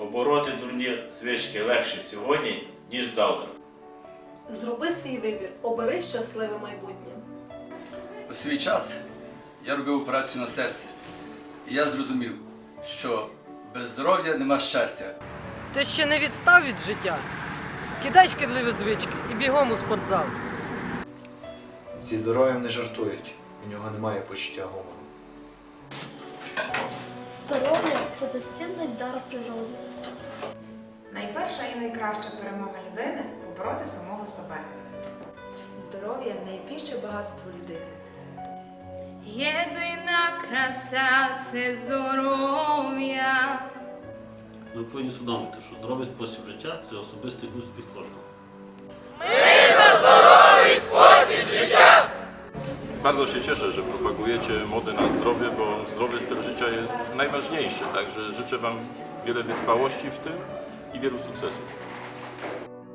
Побороти дурні звички легше сьогодні, ніж завтра. Зроби свій вибір, обери щасливе майбутнє. У свій час я робив операцію на серці. І я зрозумів, що без здоров'я нема щастя. Ти ще не відстав від життя. Кидай шкідливі звички і бігом у спортзал. Зі здоров'ям не жартують, у нього немає почуття гумору. Здоров'я це безцінний дар природи. Найперша і найкраща перемога людини побороти самого себе. Здоров'я найбільше багатство людини. Єдина краса це здоров'я. Ми повинні усвідомити, що здоровий спосіб життя це особистий успіх кожного. Bardzo się cieszę, że propagujecie modę na zdrowie, bo zdrowy styl życia jest najważniejszy. Także życzę Wam wiele wytrwałości w tym i wielu sukcesów.